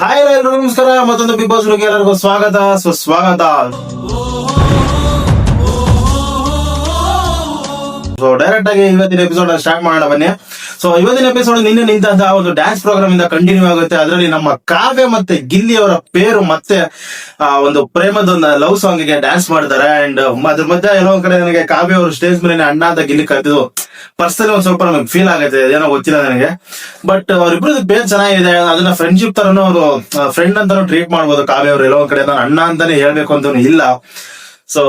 Hi ಎಲ್ಲರೂ ನಮಸ್ಕಾರ, ಮತ್ತೊಂದು ಬಿಗ್ ಬಾಸ್ ಎಲ್ಲರಿಗೂ ಸ್ವಾಗತ. ಸುಸ್ವಾಗತ ಸೊ ಡೈರೆಕ್ಟ್ ಆಗಿ ಇವತ್ತಿನ ಎಪಿಸೋಡ್ ಸ್ಟಾರ್ಟ್ ಮಾಡೋಣ ಬನ್ನಿ. ಸೊ ಇವತ್ತಿನ ಎಪಿಸೋಡ್ ನಿನ್ನೆ ನಿಂತಹ ಒಂದು ಡ್ಯಾನ್ಸ್ ಪ್ರೋಗ್ರಾಮ್ ಇಂದ ಕಂಟಿನ್ಯೂ ಆಗುತ್ತೆ. ಅದರಲ್ಲಿ ನಮ್ಮ ಕಾವ್ಯ ಮತ್ತೆ ಗಿಲ್ಲಿ ಅವರ ಪೇರು ಮತ್ತೆ ಆ, ಒಂದು ಪ್ರೇಮದ ಒಂದು ಲವ್ ಸಾಂಗ್ಗೆ ಡ್ಯಾನ್ಸ್ ಮಾಡ್ತಾರೆ. ಅಂಡ್ ಅದ್ರ ಮಧ್ಯೆ ಏನೋ ಕಡೆ ನನಗೆ ಕಾವ್ಯ ಅವರು ಸ್ಟೇಜ್ ಮೇಲೆ ಅಣ್ಣ ಅಂತ ಗಿಲ್ಲಿ ಕರೆದಿದ್ದು ಪರ್ಸನಲಿ ಒಂದ್ ಸ್ವಲ್ಪ ನಮಗೆ ಫೀಲ್ ಆಗುತ್ತೆ. ಏನೋ ಗೊತ್ತಿಲ್ಲ ನನಗೆ. ಬಟ್ ಅವ್ರಿಬ್ರದ್ದು ಪೇರ್ ಚೆನ್ನಾಗಿದೆ. ಅದನ್ನ ಫ್ರೆಂಡ್ಶಿಪ್ ತರನು ಅವರು ಫ್ರೆಂಡ್ ಅಂತಾನು ಟ್ರೀಟ್ ಮಾಡ್ಬೋದು ಕಾವ್ಯ ಅವ್ರು. ಎಲ್ಲೋ ಕಡೆ ಅಣ್ಣ ಅಂತಾನೆ ಹೇಳ್ಬೇಕು ಅಂತ ಇಲ್ಲ. ಸೊ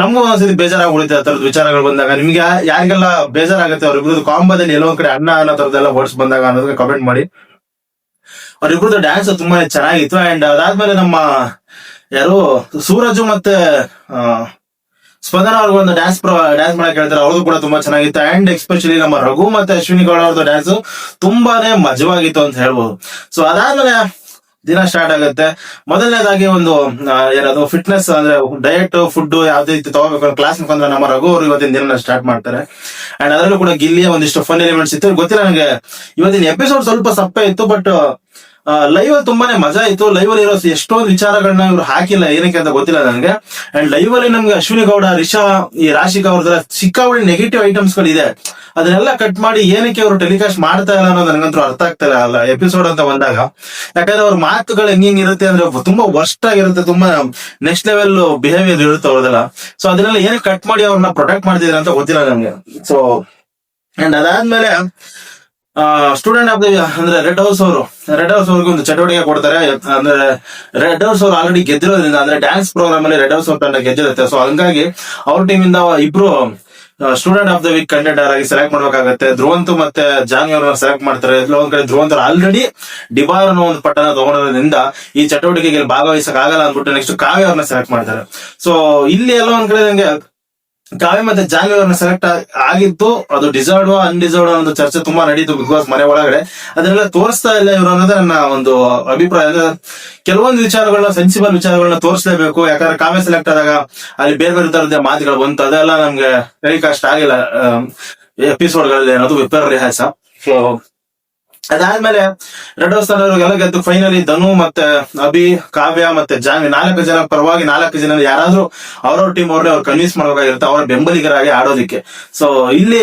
ನಮಗೂ ಒಂದ್ಸತಿ ಉಳಿತೆ ಆ ತರದ ವಿಚಾರಗಳು ಬಂದಾಗ, ನಿಮ್ಗೆ ಯಾರಿಗೆಲ್ಲ ಬೇಜಾರಾಗುತ್ತೆ ಅವ್ರಿಬ್ರದ್ದು ಕಾಂಬದಲ್ಲಿ ಎಲ್ಲೋ ಕಡೆ ಅಣ್ಣ ಅನ್ನೋ ತರದೆಲ್ಲ ವರ್ಡ್ಸ್ ಬಂದಾಗ ಅನ್ನೋದಕ್ಕೆ ಕಮೆಂಟ್ ಮಾಡಿ. ಅವ್ರಿಬ್ರದ್ದು ಡ್ಯಾನ್ಸ್ ತುಂಬಾ ಚೆನ್ನಾಗಿತ್ತು ಅಂಡ್ ಅದಾದ್ಮೇಲೆ ನಮ್ಮ ಯಾರು ಸೂರಜು ಮತ್ತೆ ಸ್ಪಂದನ ಅವ್ರಿಗೆ ಒಂದು ಡ್ಯಾನ್ಸ್ ಡ್ಯಾನ್ಸ್ ಮಾಡಕ್ ಹೇಳ್ತಾರೆ. ಅವ್ರಿಗೂ ಕೂಡ ತುಂಬಾ ಚೆನ್ನಾಗಿತ್ತು. ಅಂಡ್ ಎಸ್ಪೆಷಲಿ ನಮ್ಮ ರಘು ಮತ್ತೆ ಅಶ್ವಿನಿ ಗೌಡ ಅವ್ರದ್ದು ಡ್ಯಾನ್ಸ್ ತುಂಬಾನೇ ಮಜವಾಗಿತ್ತು ಅಂತ ಹೇಳ್ಬೋದು. ಸೊ ಅದಾದ್ಮೇಲೆ ದಿನ ಸ್ಟಾರ್ಟ್ ಆಗುತ್ತೆ. ಮೊದಲನೇದಾಗಿ ಒಂದು ಏನದು ಫಿಟ್ನೆಸ್ ಅಂದ್ರೆ ಡಯಟ್ ಫುಡ್ ಯಾವ್ದೇ ರೀತಿ ತಗೋಬೇಕು ಕ್ಲಾಸ್ ಮುಖಾಂತರ ನಮ್ಮ ರಘು ಅವರು ಇವತ್ತಿನ ದಿನ ಸ್ಟಾರ್ಟ್ ಮಾಡ್ತಾರೆ. ಅಂಡ್ ಅದರಲ್ಲೂ ಕೂಡ ಗಿಲ್ಲಿಯ ಒಂದಿಷ್ಟು ಫನ್ ಎಲಿಮೆಂಟ್ಸ್ ಇತ್ತು. ಗೊತ್ತಿಲ್ಲ ನನಗೆ, ಇವತ್ತಿನ ಎಪಿಸೋಡ್ ಸ್ವಲ್ಪ ಸಪ್ಪೆ ಇತ್ತು ಬಟ್ ಲೈವ್ ಅಲ್ಲಿ ತುಂಬಾನೇ ಮಜಾ ಇತ್ತು. ಲೈವ್ ಅಲ್ಲಿ ಇರೋ ಎಷ್ಟೊಂದು ವಿಚಾರಗಳನ್ನ ಇವ್ರು ಹಾಕಿಲ್ಲ. ಏನಕ್ಕೆ ಅಂತ ಗೊತ್ತಿಲ್ಲ ನನಗೆ. ಅಂಡ್ ಲೈವ್ ಅಲ್ಲಿ ನಮ್ಗೆ ಅಶ್ವಿನಿ ಗೌಡ, ರಿಷಾ, ಈ ರಾಶಿಕಾ ಅವ್ರದ್ರ ಸಿಕ್ಕಾವಳಿ ನೆಗೆಟಿವ್ ಐಟಮ್ಸ್ ಗಳಿದೆ ಅದನ್ನೆಲ್ಲ ಕಟ್ ಮಾಡಿ ಏನಕ್ಕೆ ಅವರು ಟೆಲಿಕಾಸ್ಟ್ ಮಾಡ್ತಾ ಇಲ್ಲ ಅನ್ನೋದು ನನಗಂತೂ ಅರ್ಥ ಆಗ್ತಾ ಇಲ್ಲ. ಅಲ್ಲ ಎಪಿಸೋಡ್ ಅಂತ ಬಂದಾಗ. ಯಾಕಂದ್ರೆ ಅವ್ರ ಮಾತುಗಳು ಹೆಂಗ್ ಇರುತ್ತೆ ಅಂದ್ರೆ ತುಂಬಾ ವರ್ಸ್ಟ್ ಆಗಿರುತ್ತೆ. ತುಂಬಾ ನೆಕ್ಸ್ಟ್ ಲೆವೆಲ್ ಬಿಹೇವಿಯರ್ ಇರುತ್ತೆ ಅವ್ರದೆಲ್ಲ. ಸೊ ಅದನ್ನೆಲ್ಲ ಏನಕ್ಕೆ ಕಟ್ ಮಾಡಿ ಅವ್ರನ್ನ ಪ್ರೊಟೆಕ್ಟ್ ಮಾಡ್ತಿದ್ರೆ ಅಂತ ಗೊತ್ತಿಲ್ಲ ನನಗೆ. ಸೊ ಅಂಡ್ ಅದಾದ್ಮೇಲೆ ಸ್ಟೂಡೆಂಟ್ ಆಫ್ ದ ಅಂದ್ರೆ ರೆಡ್ ಹೌಸ್ ಅವರು. ರೆಡ್ ಹೌಸ್ ಅವ್ರಿಗೆ ಒಂದು ಚಟುವಟಿಕೆ ಕೊಡ್ತಾರೆ. ಅಂದ್ರೆ ರೆಡ್ ಹೌಸ್ ಅವ್ರು ಆಲ್ರೆಡಿ ಗೆದ್ದಿರೋದ್ರಿಂದ ಅಂದ್ರೆ ಡ್ಯಾನ್ಸ್ ಪ್ರೋಗ್ರಾಮ್ ಅಲ್ಲಿ ರೆಡ್ ಹೌಸ್ ಅವ್ರ ತಂಡ ಗೆದ್ದಿರುತ್ತೆ. ಸೊ ಹಂಗಾಗಿ ಅವ್ರ ಟೀಮ್ ಇಂದ ಇಬ್ರು student of the week contender ಆಗಿ ಸೆಲೆಕ್ಟ್ ಮಾಡ್ಬೇಕಾಗತ್ತೆ. ಧ್ರುವಂತ್ ಮತ್ತೆ ಜಾನಿ ಅವ್ರನ್ನ ಸೆಲೆಕ್ಟ್ ಮಾಡ್ತಾರೆ. ಎಲ್ಲೋ ಒಂದ್ ಕಡೆ ಧ್ರುವಂತ್ ಆಲ್ರೆಡಿ ಡಿಬಾರ್ ಅನ್ನೋ ಒಂದು ಪಟ್ಟಣ ತಗೊಂಡಿರೋದ್ರಿಂದ ಈ ಚಟುವಟಿಕೆಗೆ ಭಾಗವಹಿಸಕ್ ಆಗಲ್ಲ ಅಂದ್ಬಿಟ್ಟು ನೆಕ್ಸ್ಟ್ ಕಾವ್ಯ ಅವ್ರನ್ನ ಸೆಲೆಕ್ಟ್ ಮಾಡ್ತಾರೆ. ಸೊ ಇಲ್ಲಿ ಎಲ್ಲೋ ಒಂದ್ ಕಡೆ ನಂಗೆ ಕಾವ್ಯ ಮತ್ತೆ ಜಾನ್ವಿ ಸೆಲೆಕ್ಟ್ ಆಗಿತ್ತು ಅದು ಡಿಸರ್ವ್ ಅನ್ಡಿಸರ್ವ್ ಒಂದು ಚರ್ಚೆ ತುಂಬಾ ನಡೀತು ಬಿಗ್ ಬಾಸ್ ಮನೆ ಒಳಗಡೆ. ಅದನ್ನೆಲ್ಲ ತೋರಿಸ್ತಾ ಇಲ್ಲ ಇವರು ಅನ್ನೋದೇ ನನ್ನ ಒಂದು ಅಭಿಪ್ರಾಯ. ಕೆಲವೊಂದು ವಿಚಾರಗಳನ್ನ ಸೆನ್ಸಿಬಲ್ ವಿಚಾರಗಳನ್ನ ತೋರಿಸಲೇಬೇಕು. ಯಾಕಂದ್ರೆ ಕಾವ್ಯ ಸೆಲೆಕ್ಟ್ ಆದಾಗ ಅಲ್ಲಿ ಬೇರೆ ಬೇರೆ ತರದ ಮಾತುಗಳು ಬಂತು. ಅದೆಲ್ಲ ನಮ್ಗೆ ಟೆಲಿಕಾಸ್ಟ್ ಆಗಿಲ್ಲ. ಎಪಿಸೋಡ್ಗಳಲ್ಲಿ ಅನ್ನೋದು ವಿಪರ್ ರಿಹಾಸ ಸೊ ಅದಾದ್ಮೇಲೆ ರೆಡ್ ಹೌಸ್ ಎಲ್ಲ ಗೆದ್ದು ಫೈನಲಿ ಧನು ಮತ್ತೆ ಅಭಿ, ಕಾವ್ಯ ಮತ್ತೆ ಜಾನ್ವಿ ನಾಲ್ಕು ಜನ ಪರವಾಗಿ ನಾಲ್ಕು ಜನ ಯಾರಾದ್ರೂ ಅವ್ರವ್ರ ಟೀಮ್ ಅವ್ರನ್ನೇ ಅವ್ರು ಕನ್ವಿನ್ಸ್ ಮಾಡ್ಬೇಕಾಗಿರುತ್ತೆ, ಅವರ ಬೆಂಬಲಿಗರಾಗಿ ಆಡೋದಿಕ್ಕೆ. ಸೊ ಇಲ್ಲಿ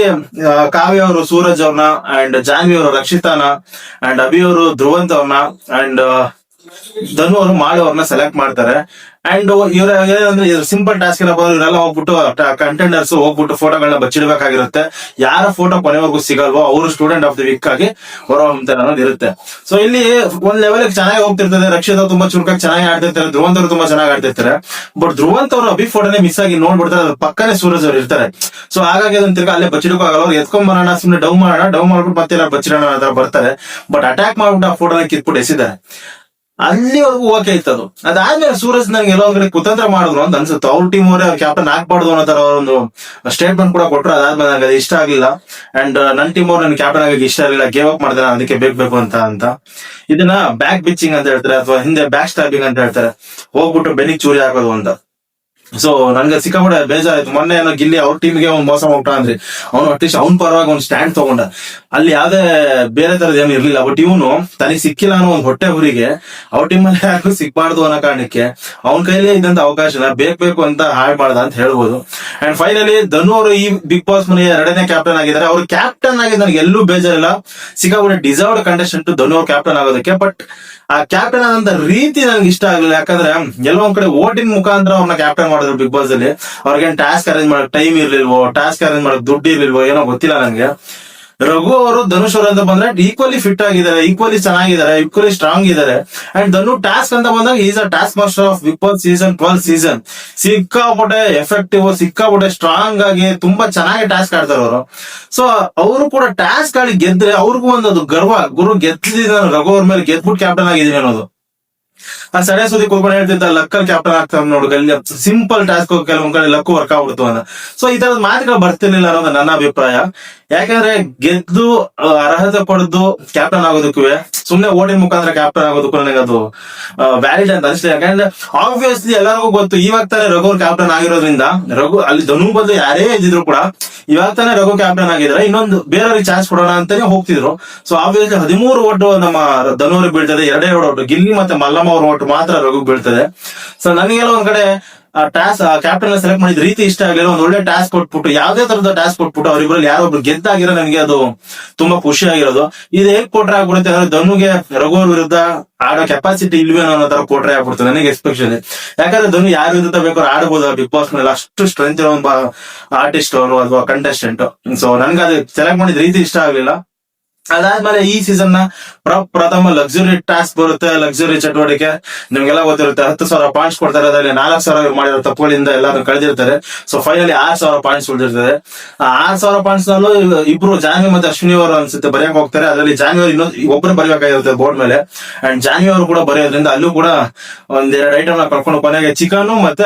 ಕಾವ್ಯ ಅವರು ಸೂರಜ್ ಅವ್ರನ್ನ ಅಂಡ್ ಜಾನ್ವಿ ಅವರು ರಕ್ಷಿತಾನ ಅಂಡ್ ಅಭಿ ಅವರು ಧ್ರುವಂತ್ ಅವ್ರನ್ನ ಅಂಡ್ ಧನು ಅವರು ಮಾಡಿ ಅವ್ರನ್ನ ಸೆಲೆಕ್ಟ್ ಮಾಡ್ತಾರೆ. ಅಂಡ್ ಇವ್ರ ಏನಂದ್ರೆ ಸಿಂಪಲ್ ಟಾಸ್ಕ್ ಏನಪ್ಪ ಅಂದ್ರೆ ಹೋಗ್ಬಿಟ್ಟು ಕಂಟೆಂಡರ್ಸ್ ಹೋಗ್ಬಿಟ್ಟು ಫೋಟೋಗಳನ್ನ ಬಚ್ಚಿಡ್ಬೇಕಾಗಿರುತ್ತೆ. ಯಾರ ಫೋಟೋ ಕೊನೆವರೆಗೂ ಸಿಗಲ್ವೋ ಅವರು ಸ್ಟೂಡೆಂಟ್ ಆಫ್ ದಿ ವೀಕ್ ಆಗಿ ಹೊರ ಹೊಮ್ತಾರೆ ಅನ್ನೋದು ಇರುತ್ತೆ. ಸೊ ಇಲ್ಲಿ ಒಂದ್ ಲೆವೆಲ್ ಚೆನ್ನಾಗಿ ಹೋಗ್ತಿರ್ತದೆ ರಕ್ಷಿತ ತುಂಬಾ ಚುರುಕಾಗಿ ಚೆನ್ನಾಗಿ ಆಡ್ತಿರ್ತಾರೆ. ಧ್ರುವಂತ್ ಅವರು ತುಂಬಾ ಚೆನ್ನಾಗಿ ಆಡ್ತಿರ್ತಾರೆ. ಬಟ್ ಧ್ರುವಂತ ಅವರು ಅಭಿ ಫೋಟೋನೇ ಮಿಸ್ ಆಗಿ ನೋಡ್ಬಿಡ್ತಾರೆ. ಅದ್ರ ಪಕ್ಕನೆ ಸೂರಜ್ ಅವ್ರು ಇರ್ತಾರೆ. ಸೊ ಹಾಗಾಗಿ ಅದನ್ನ ತಿರ್ಗಾ ಅಲ್ಲೇ ಬಚ್ಚಿಡಕ್ಕೂ ಆಗಲ್ಲ. ಅವ್ರು ಎತ್ಕೊಂಡ್ ಬರೋಣ, ಸುಮ್ನೆ ಡೌ ಮಾಡೋಣ. ಡೌ ಮಾಡ್ಬಿಟ್ಟು ಮತ್ತೆ ಎಲ್ಲ ಬಚ್ಚಿಡೋಣ ಬರ್ತಾರೆ. ಬಟ್ ಅಟ್ಯಾಕ್ ಮಾಡ್ಬಿಟ್ಟು ಆ ಫೋಟೋನ ಕಿತ್ಬಿಟ್ಟು ಎಸಿದ್ದಾರೆ. ಅಲ್ಲಿವರೆಗೂ ಓಕೆ ಇತ್ತು ಅದು ಅದಾದ್ಮೇಲೆ ಸೂರಜ್ ನನಗೆ ಎಲ್ಲೋ ಕಡೆ ಕುತಂತ್ರ ಮಾಡಿದ್ರು ಅಂತ ಅನ್ಸುತ್ತೆ. ಅವ್ರ ಟೀಮ್ ಅವರೇ ಕ್ಯಾಪ್ಟನ್ ಹಾಕ್ಬಾರ್ದು ಅನ್ನೋ ತರ ಒಂದು ಸ್ಟೇಟ್ಮೆಂಟ್ ಕೂಡ ಕೊಟ್ರು. ಅದಾದ್ಮೇಲೆ ನನಗೆ ಅದು ಇಷ್ಟ ಆಗಲಿಲ್ಲ. ಅಂಡ್ ನನ್ನ ಟೀಮ್ ಅವ್ರು ನನ್ ಕ್ಯಾಪ್ಟನ್ ಆಗಿ ಇಷ್ಟ ಆಗಿಲ್ಲ ಗೇವ್ ಅಪ್ ಮಾಡ್ತಾರೆ ಅದಕ್ಕೆ ಬೇಕು ಬೇಕು ಅಂತ ಅಂತ. ಇದನ್ನ ಬ್ಯಾಕ್ ಬಿಚ್ಚಿಂಗ್ ಅಂತ ಹೇಳ್ತಾರೆ, ಅಥವಾ ಹಿಂದೆ ಬ್ಯಾಕ್ ಸ್ಟಾಬಿಂಗ್ ಅಂತ ಹೇಳ್ತಾರೆ. ಹೋಗ್ಬಿಟ್ಟು ಬೆನ್ನಿಗೆ ಚೂರಿ ಹಾಕೋದು ಅಂತ. ಸೊ ನನ್ಗೆ ಸಿಕ್ಕಾಪಟ್ಟೆ ಬೇಜಾರಾಯ್ತು. ಮೊನ್ನೆ ಏನೋ ಗಿಲ್ಲಿ ಅವ್ರ ಟೀಮ್ಗೆ ಒಂದು ಮೋಸ ಹೋಗ್ತಾ ಅಂದ್ರೆ. ಅವನು ಅಟ್ಲೀಸ್ಟ್ ಅವ್ನ ಪರವಾಗಿ ಒಂದು ಸ್ಟ್ಯಾಂಡ್ ತಗೊಂಡ. ಅಲ್ಲಿ ಯಾವ್ದೇ ಬೇರೆ ತರದ ಏನು ಇರ್ಲಿಲ್ಲ ಬಟ್ ಇವನು ತನಗೆ ಸಿಕ್ಕಿಲ್ಲ ಅನ್ನೋ ಒಂದು ಹೊಟ್ಟೆ ಹುರಿಗೆ ಅವ್ರ ಟೀಮಲ್ಲಿ ಯಾರು ಸಿಕ್ಬಾರ್ದು ಅನ್ನೋ ಕಾರಣಕ್ಕೆ ಅವನ ಕೈಲೇ ಇದ್ದಂತ ಅವಕಾಶನ ಬೇಕು ಅಂತ ಹಾಳು ಮಾಡ್ದ ಅಂತ ಹೇಳ್ಬೋದು. ಅಂಡ್ ಫೈನಲಿ ಧನು ಅವರು ಈ ಬಿಗ್ ಬಾಸ್ ಮನೆಯ ಎರಡನೇ ಕ್ಯಾಪ್ಟನ್ ಆಗಿದ್ದಾರೆ. ಅವ್ರು ಕ್ಯಾಪ್ಟನ್ ಆಗಿದ್ದು ನನಗೆ ಎಲ್ಲೂ ಬೇಜಾರಿಲ್ಲ. ಸಿಕ್ಕಾಪಡೆ ಡಿಸರ್ವ್ಡ್ ಕಂಟೆಸ್ಟೆಂಟ್ ಧನು ಅವ್ರು ಕ್ಯಾಪ್ಟನ್ ಆಗೋದಕ್ಕೆ. ಬಟ್ ಆ ಕ್ಯಾಪ್ಟನ್ ಆದಂತ ರೀತಿ ನನಗೆ ಇಷ್ಟ ಆಗಲಿಲ್ಲ. ಯಾಕಂದ್ರೆ ಎಲ್ಲೋ ಒಂದ್ ಕಡೆ ಓಟಿನ ಮುಖಾಂತರ ಅವ್ರನ್ನ ಕ್ಯಾಪ್ಟನ್ ಮಾಡಿದ್ರು ಬಿಗ್ ಬಾಸ್ ಅಲ್ಲಿ. ಅವ್ರಿಗೆ ಟಾಸ್ಕ್ ಅರೇಂಜ್ ಮಾಡಕ್ ಟೈಮ್ ಇರ್ಲಿಲ್ವೋ ಟಾಸ್ಕ್ ಅರೇಂಜ್ ಮಾಡಕ್ ದುಡ್ಡು ಇರ್ಲಿಲ್ವೋ ಏನೋ ಗೊತ್ತಿಲ್ಲ ನಂಗೆ. ರಘು ಅವರು ಧನುಷ್ ಅವರು ಅಂತ ಬಂದ್ರೆ ಈಕ್ವಲಿ ಫಿಟ್ ಆಗಿದ್ದಾರೆ ಈಕ್ವಲಿ ಚೆನ್ನಾಗಿದ್ದಾರೆ ಈಕ್ವಲಿ ಸ್ಟ್ರಾಂಗ್ ಇದ್ದಾರೆ. ಅಂಡ್ ಧನು ಟಾಸ್ಕ್ ಅಂತ ಬಂದಾಗ is a task master of Bigg Boss season twelve season ಸಿಕ್ಕಾಪಟ್ಟೆ ಎಫೆಕ್ಟಿವ್ ಸಿಕ್ಕಾಪಟ್ಟೆ ಸ್ಟ್ರಾಂಗ್ ಆಗಿ ತುಂಬಾ ಚೆನ್ನಾಗಿ ಟಾಸ್ಕ್ ಆಡ್ತಾರೆ ಅವರು. ಸೊ ಅವರು ಕೂಡ ಟಾಸ್ಕ್ ಆಡಿ ಗೆದ್ರೆ ಅವ್ರಿಗೂ ಒಂದು ಗರ್ವ. ಗುರು ಗೆದ್ದಿದ್ದೀನಿ ನಾನು ರಘು ಅವ್ರ ಮೇಲೆ ಗೆದ್ಬಿಟ್ಟು ಕ್ಯಾಪ್ಟನ್ ಆಗಿದ್ದೀನಿ ಅನ್ನೋದು. ಆ ಸಡೆ ಸುದ್ದಿ ಕುತ್ಕೊಂಡು ಹೇಳ್ತಿದ್ದ ಲಕ್ಕಲ್ ಕ್ಯಾಪ್ಟನ್ ಆಗ್ತಾನೆ ನೋಡು ಸಿಂಪಲ್ ಟಾಸ್ಕ್ ಕೆಲವೊಂದ್ ಕಡೆ ಲಕ್ಕು ವರ್ಕ್ ಆಗ್ಬಿಡ್ತು ಅಂತ. ಸೊ ಈ ತರದ ಮಾತುಗಳು ಬರ್ತಿರ್ಲಿಲ್ಲ ಅನ್ನೋದು ನನ್ನ ಅಭಿಪ್ರಾಯ. ಯಾಕಂದ್ರೆ ಗೆದ್ದು ಅರ್ಹತೆ ಪಡೆದು ಕ್ಯಾಪ್ಟನ್ ಆಗೋದಕ್ಕೂ ಸುಮ್ನೆ ಓಟಿನ ಮುಖಾಂತರ ಕ್ಯಾಪ್ಟನ್ ಆಗೋದಕ್ಕೂ ನನಗೆ ಅದು ವ್ಯಾಲಿಡ್ ಅಂತ ಅನಿಸ್ತದೆ ಯಾಕಂದ್ರೆ ಆಬ್ವಿಯಸ್ಲಿ ಎಲ್ಲರಿಗೂ ಗೊತ್ತು, ಇವಾಗ ತಾನೇ ರಘು ಕ್ಯಾಪ್ಟನ್ ಆಗಿರೋದ್ರಿಂದ, ರಘು ಅಲ್ಲಿ ಧನು ಬದಲು ಯಾರೇ ಇದ್ದಿದ್ರು ಕೂಡ, ಇವಾಗ ತಾನೇ ರಘು ಕ್ಯಾಪ್ಟನ್ ಆಗಿದ್ರೆ ಇನ್ನೊಂದು ಬೇರೆಯವ್ರಿಗೆ ಚಾನ್ಸ್ ಕೊಡೋಣ ಅಂತಾನೆ ಹೋಗ್ತಿದ್ರು. ಸೊ ಆಬ್ವಿಯಸ್ಲಿ ಹದಿಮೂರು ಓಟು ನಮ್ಮ ಧನುವ್ರಿಗೆ ಬೀಳ್ತದೆ, ಎರಡೇ ಎರಡು ಓಟು. ಗಿಲ್ಲಿ ಮತ್ತೆ ಮಲ್ಲಮ್ಮ ಅವ್ರ ಓಟು ಮಾತ್ರ ರಘು ಬೀಳ್ತದೆ. ಸೊ ನನಗೆಲ್ಲ ಒಂದ್ ಕಡೆ ಟಾಸ್ ಕ್ಯಾಪ್ಟನ್ ಸೆಲೆಕ್ಟ್ ಮಾಡಿದ ರೀತಿ ಇಷ್ಟ ಆಗಲಿಲ್ಲ, ಒಂದ್ ಒಳ್ಳೆ ಟಾಸ್ಕ್ ಕೊಟ್ಬಿಟ್ಟು, ಯಾವ್ದೇ ತರದ ಟಾಸ್ಕ್ ಕೊಟ್ಬಿಟ್ಟು ಅವರಿಬ್ರಲ್ಲಿ ಯಾರೊಬ್ರು ಗೆದ್ದಾಗಿರೋ ನನಗೆ ಅದು ತುಂಬಾ ಖುಷಿ ಆಗಿರೋದು. ಇದು ಹೇಗ್ ಕೊಟ್ರೆ ಆಗ್ಬಿಡುತ್ತೆ ಅಂದ್ರೆ ಧನುಗೆ ರಘು ಅವ್ರ ವಿರುದ್ಧ ಆಡೋ ಕೆಪಾಸಿಟಿ ಇಲ್ವೇನೋ ಅನ್ನೋ ತರ ಕೊಟ್ರೆ ಆಗ್ಬಿಡುತ್ತೆ ನನಗೆ ಎಸ್ಪೆಷಲಿ ಯಾಕಂದ್ರೆ ಧನು ಯಾರ ವಿರುದ್ಧ ಬೇಕಾದ್ರೂ ಆಡಬಹುದು ಬಿಗ್ ಬಾಸ್ನಲ್ಲಿ ಅಷ್ಟು ಸ್ಟ್ರೆಂತ್ ಇರೋ ಆರ್ಟಿಸ್ಟ್ ಅವರು ಅಥವಾ ಕಂಟೆಸ್ಟೆಂಟ್ ಸೊ ನನ್ಗೆ ಅದು ಸೆಲೆಕ್ಟ್ ಮಾಡಿದ ರೀತಿ ಇಷ್ಟ ಆಗ್ಲಿಲ್ಲ. ಅದಾದ್ಮೇಲೆ ಈ ಸೀಸನ್ನ ಪ್ರ- ಪ್ರಥಮ ಲಕ್ಸುರಿ ಟಾಸ್ಕ್ ಬರುತ್ತೆ ಲಕ್ಸುರಿ ಚಟುವಟಿಕೆ. ನಿಮ್ಗೆಲ್ಲ ಗೊತ್ತಿರುತ್ತೆ, ಹತ್ತು ಸಾವಿರ ಪಾಯಿಂಟ್ಸ್ ಕೊಡ್ತಾರೆ, ಅದರಲ್ಲಿ ನಾಲ್ಕು ಸಾವಿರ ಮಾಡಿರೋ ತಪ್ಪುಗಳಿಂದ ಎಲ್ಲರೂ ಕಳೆದಿರ್ತಾರೆ. ಸೊ ಫೈನಲಿ ಆರ್ ಸಾವಿರ ಪಾಯಿಂಟ್ಸ್ ಉಳಿದಿರ್ತದೆ. ಆ ಆರ್ ಸಾವಿರ ಪಾಯಿಂಟ್ಸ್ ನಲ್ಲೂ ಇಬ್ರು ಜಾನ್ವಿ ಮತ್ತೆ ಅಶ್ವಿನಿ ಅವರು ಅನ್ಸುತ್ತೆ ಬರೆಯಕ್ ಹೋಗ್ತಾರೆ. ಅದರಲ್ಲಿ ಜಾನ್ವಿ ಇನ್ನೊಂದು ಒಬ್ಬರು ಬರೆಯಬೇಕಾಗಿರುತ್ತೆ ಬೋರ್ಡ್ ಮೇಲೆ. ಅಂಡ್ ಜಾನ್ವಿ ಅವರು ಕೂಡ ಬರೆಯೋದ್ರಿಂದ ಅಲ್ಲೂ ಕೂಡ ಒಂದೆರಡು ಐಟಮ್ನ ಕರ್ಕೊಂಡು ಕೊನೆಗೆ ಚಿಕನ್ ಮತ್ತೆ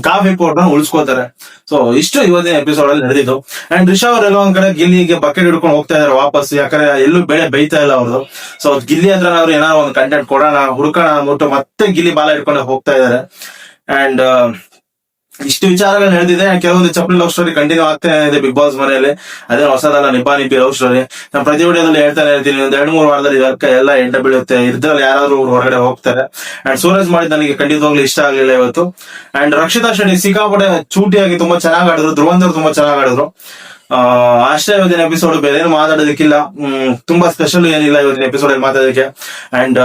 ಕಾಫಿ ಪೌಡರ್ ಉಳಿಸ್ಕೋತಾರೆ. ಸೊ ಇಷ್ಟು ಇವತ್ತಿನ ಎಪಿಸೋಡ್ ಅಲ್ಲಿ ನಡೆದಿದ್ದು. ಅಂಡ್ ರಿಷಾ ಅವರೆಲ್ಲ ಒಂದ್ ಕಡೆ ಗಿಲ್ಲಿಗೆ ಬಕೆಟ್ ಹಿಡ್ಕೊಂಡು ಹೋಗ್ತಾ ಇದಾರೆ ವಾಪಸ್ ಯಾಕಂದ್ರೆ ಎಲ್ಲೂ ಬೆಳೆ ಬೈತಾ ಇಲ್ಲ ಅವ್ರದ್ದು ಸೊ ಗಿಲ್ಲಿ ಅಂದ್ರೆ ಅವ್ರು ಏನಾದ್ರು ಒಂದು ಕಂಟೆಂಟ್ ಕೊಡೋಣ, ಹುಡುಕೋಣ ಅಂದ್ಬಿಟ್ಟು ಮತ್ತೆ ಗಿಲ್ಲಿ ಬಾಲ ಹಿಡ್ಕೊಂಡು ಹೋಗ್ತಾ ಇದಾರೆ. ಅಂಡ್ ಇಷ್ಟು ವಿಚಾರಗಳು ನಡೆದಿದೆ. ಕೆಲವೊಂದು ಚಪ್ಪಲಿ ಲವ್ ಸ್ಟೋರಿ ಕಂಟಿನ್ಯೂ ಆಗ್ತಾ ಇದೆ ಬಿಗ್ ಬಾಸ್ ಮನೆಯಲ್ಲಿ. ಅದೇ ಹೊಸದಲ್ಲ ನಿಬ್ಬಾ ನಿಬ್ಬಿ ಲವ್ ಸ್ಟೋರಿ ನಾನು ಪ್ರತಿ ವಿಡಿಯೋದಲ್ಲಿ ಹೇಳ್ತಾನೆ ಇರ್ತೀನಿ. ಒಂದ್ ಎರಡು, ಮೂರು ವಾರದಲ್ಲಿ ಇದಕ್ಕೆ ಎಲ್ಲ ಎಂಟ ಬೀಳುತ್ತೆ. ಇದ್ರಲ್ಲಿ ಯಾರಾದ್ರೂ ಹೊರಗಡೆ ಹೋಗ್ತಾರೆ. ಅಂಡ್ ಸೂರಜ್ ಮಾಡಿದ ನನಗೆ ಖಂಡಿತವಾಗ್ಲೂ ಇಷ್ಟ ಆಗಲಿಲ್ಲ ಇವತ್ತು. ಅಂಡ್ ರಕ್ಷಿತಾ ಶೆಟ್ಟಿ ಸಿಕ್ಕಾಪಟ್ಟೆ ಚೂಟಿಯಾಗಿ ತುಂಬಾ ಚೆನ್ನಾಗಿ ಆಡಿದ್ರು. ಧ್ರುವಂತರು ತುಂಬಾ ಚೆನ್ನಾಗಿ ಆಡಿದ್ರು. ಅಷ್ಟೇ ಇವತ್ತಿನ ಎಪಿಸೋಡ್ ಬೇರೆ ಮಾತಾಡೋದಕ್ಕಿಲ್ಲ. ಹ್ಮ್, ತುಂಬಾ ಸ್ಪೆಷಲ್ ಏನಿಲ್ಲ ಇವತ್ತಿನ ಎಪಿಸೋಡ್ ಅಲ್ಲಿ ಮಾತಾಡೋದಕ್ಕೆ. ಅಂಡ್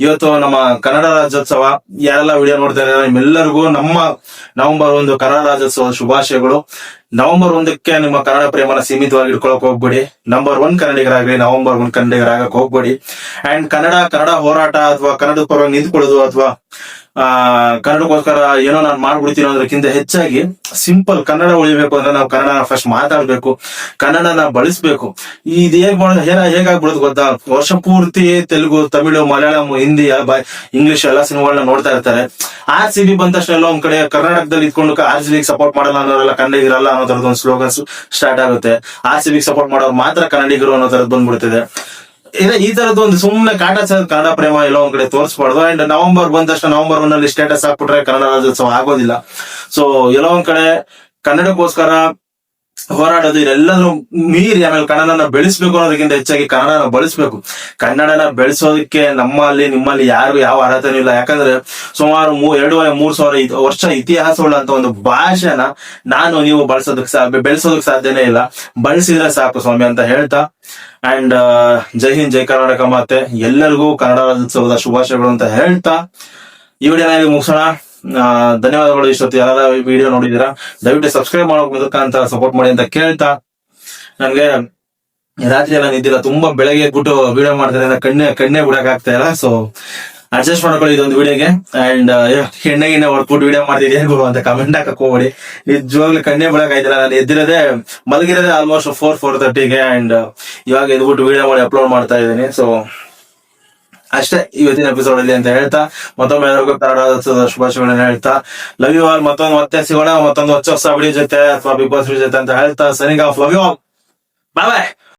ಇವತ್ತು ನಮ್ಮ ಕನ್ನಡ ರಾಜ್ಯೋತ್ಸವ ಯಾರೆಲ್ಲ ವಿಡಿಯೋ ನೋಡ್ತಾ ಇದ್ದಾರೆ ನಿಮ್ಮೆಲ್ಲರಿಗೂ ನಮ್ಮ ನವೆಂಬರ್ ಒಂದು ಕನ್ನಡ ರಾಜ್ಯೋತ್ಸವ ಶುಭಾಶಯಗಳು. ನವೆಂಬರ್ ಒಂದಕ್ಕೆ ನಿಮ್ಮ ಕನ್ನಡ ಪ್ರೇಮನ ಸೀಮಿತವಾಗಿ ಇಟ್ಕೊಳಕ್ ಹೋಗ್ಬೇಡಿ. ನಂಬರ್ ಒನ್ ಕನ್ನಡಿಗರಾಗ್ಲಿ ನವೆಂಬರ್ ಒನ್ ಕನ್ನಡಿಗರಾಗಕ್ ಹೋಗ್ಬೇಡಿ. ಅಂಡ್ ಕನ್ನಡ ಕನ್ನಡ ಹೋರಾಟ ಅಥವಾ ಕನ್ನಡದ ಪರವಾಗಿ ನಿಂತ್ಕೊಳ್ಳೋದು ಅಥವಾ ಆ, ಕನ್ನಡಕ್ಕೋಸ್ಕರ ಏನೋ ನಾನು ಮಾಡ್ಬಿಡ್ತೀನಿ ಅನ್ನೋದಕ್ಕಿಂತ ಹೆಚ್ಚಾಗಿ ಸಿಂಪಲ್ ಕನ್ನಡ ಉಳಿಬೇಕು ಅಂದ್ರೆ ನಾವು ಕನ್ನಡನ ಫಸ್ಟ್ ಮಾತಾಡ್ಬೇಕು, ಕನ್ನಡನ ಬಳಸ್ಬೇಕು. ಇದು ಹೇಗ್ ಏನ ಹೇಗಾಗ್ಬಿಡುದು ಗೊತ್ತಾ? ವರ್ಷ ಪೂರ್ತಿ ತೆಲುಗು, ತಮಿಳು, ಮಲಯಾಳಂ, ಹಿಂದಿ ಇಂಗ್ಲಿಷ್ ಎಲ್ಲಾ ಸಿನಿಮಾಗಳನ್ನ ನೋಡ್ತಾ ಇರ್ತಾರೆ. ಆರ್ ಸಿ ಬಿ ಬಂದ ತಕ್ಷಣ ಎಲ್ಲ ಒಂದ್ ಕಡೆ ಕರ್ನಾಟಕದಲ್ಲಿ ಇದ್ಕೊಂಡು ಆರ್ ಸಿ ಬಿ ಸಪೋರ್ಟ್ ಮಾಡಲ್ಲ ಅನ್ನೋರೆಲ್ಲ ಕನ್ನಡಿಗರಲ್ಲ ಅನ್ನೋ ತರದ ಒಂದು ಸ್ಲೋಗನ್ಸ್ ಸ್ಟಾರ್ಟ್ ಆಗುತ್ತೆ ಆರ್ ಸಿ ಸಪೋರ್ಟ್ ಮಾಡೋರು ಮಾತ್ರ ಕನ್ನಡಿಗರು ಅನ್ನೋ ತರದ್ ಬಂದ್ಬಿಡ್ತಿದೆ. ಈ ತರದ್ದು ಒಂದು ಸುಮ್ಮನೆ ಕಾಟಾಚಾರ ಕನ್ನಡ ಪ್ರೇಮ ಎಲ್ಲೋ ಒಂದ್ ಕಡೆ ತೋರಿಸ್ಬಾರ್ದು. ಅಂಡ್ ನವೆಂಬರ್ ಬಂದ ತಕ್ಷಣ ನವೆಂಬರ್ ಒನ್ ಅಲ್ಲಿ ಸ್ಟೇಟಸ್ ಹಾಕ್ಬಿಟ್ರೆ ಕನ್ನಡ ರಾಜ್ಯೋತ್ಸವ ಆಗೋದಿಲ್ಲ. ಸೊ ಎಲ್ಲೋ ಒಂದ್ ಕಡೆ ಕನ್ನಡಕ್ಕೋಸ್ಕರ ಹೋರಾಡೋದು ಇದೆಲ್ಲದನ್ನು ಮೀರಿ ಆಮೇಲೆ ಕನ್ನಡನ ಬೆಳೆಸ್ಬೇಕು ಅನ್ನೋದಕ್ಕಿಂತ ಹೆಚ್ಚಾಗಿ ಕನ್ನಡನ ಬಳಸ್ಬೇಕು. ಕನ್ನಡನ ಬೆಳೆಸೋದಕ್ಕೆ ನಮ್ಮಲ್ಲಿ, ನಿಮ್ಮಲ್ಲಿ ಯಾರು ಯಾವ ಅರ್ಹತೆನೂ ಇಲ್ಲ. ಯಾಕಂದ್ರೆ ಸುಮಾರು ಮೂ, ಎರಡೂವರೆ, ಮೂರ್ ಸಾವಿರ ವರ್ಷ ಇತಿಹಾಸ ಉಳ್ಳಂತ ಒಂದು ಭಾಷೆನ ನಾನು ನೀವು ಬಳಸೋದಕ್ಕೆ ಸಾ ಬೆಳೆಸೋದಕ್ಕೆ ಸಾಧ್ಯನೇ ಇಲ್ಲ. ಬಳಸಿದ್ರೆ ಸಾಕು ಸ್ವಾಮಿ ಅಂತ ಹೇಳ್ತಾ. ಅಂಡ್ ಜೈ ಹಿಂದ್, ಜೈ ಕರ್ನಾಟಕ ಮಾತೆ. ಎಲ್ಲರಿಗೂ ಕನ್ನಡ ರಾಜ್ಯೋತ್ಸವದ ಶುಭಾಶಯಗಳು ಅಂತ ಹೇಳ್ತಾ. ಈ ಇಲ್ಲಿ ಮುಗಿಸೋಣ. ಧನ್ಯವಾದಗಳು ಇಷ್ಟೊತ್ತು ಯಾರ ವಿಡಿಯೋ ನೋಡಿದೀರಾ ದಯವಿಟ್ಟು ಸಬ್ಸ್ಕ್ರೈಬ್ ಮಾಡೋ ಅಂತ ಸಪೋರ್ಟ್ ಮಾಡಿ ಅಂತ ಕೇಳ್ತಾ ನನ್ಗೆ ರಾತ್ರಿ ಎಲ್ಲ ನಿದ್ದಿಲ್ಲ. ತುಂಬಾ ಬೆಳಗ್ಗೆ ಎದ್ಬಿಟ್ಟು ವಿಡಿಯೋ ಮಾಡ್ತಾರೆ ಕಣ್ಣೆ ಕಣ್ಣೆ ಬಿಡಕ್ ಆಗ್ತಾ ಇಲ್ಲ. ಸೊ ಅಡ್ಜಸ್ಟ್ ಮಾಡ್ಕೊಳ್ಳಿ ಇದೊಂದು ವಿಡಿಯೋಗೆ ಅಂಡ್ ಎಣ್ಣೆ ಗಿಣ್ಣೆ ಹೊಡ್ಬಿಟ್ಟು ವಿಡಿಯೋ ಮಾಡ್ತಿದ್ಯಾ ಗುರು ಅಂತ ಕಮೆಂಟ್ ಹಾಕಕ್ ಹೋಗ್ಬೇಡಿ. ನಿಜವಾಗ್ಲೂ ಕಣ್ಣೆ ಬಿಡಕ್ ಆಯ್ತಿಲ್ಲ. ನಾನು ಎದ್ದಿರೋದೇ ಮಲಗಿರೋದೇ ಆಲ್ಮೋಸ್ಟ್ ಫೋರ್ ಫೋರ್ ತರ್ಟಿಗೆ ಅಂಡ್ ಇವಾಗ ಎದ್ಬಿಟ್ಟು ವಿಡಿಯೋ ಮಾಡಿ ಅಪ್ಲೋಡ್ ಮಾಡ್ತಾ ಇದ್ದೀನಿ. ಸೊ ಅಷ್ಟೇ, ಇವತ್ತಿನ ಎಪಿಸೋಡ್ ಅಲ್ಲಿ ಅಂತ ಹೇಳ್ತಾ, ಮತ್ತೊಮ್ಮೆ ಎಲ್ಲರಿಗೂ ಕನ್ನಡ ಶುಭಾಶಯಗಳನ್ನ ಹೇಳ್ತಾ ಲವ್ ಯು ಆಲ್ ಮತ್ತೊಂದು ಮತ್ತೆ ಸಿಗೋಣ, ಮತ್ತೊಂದು ಹೊಸ ಹೊಸ ವಿಡಿಯೋ ಜೊತೆ, ಅಥವಾ ಬಿಗ್ ಬಾಸ್ ಜೊತೆ ಅಂತ ಹೇಳ್ತಾ signing off love you all bye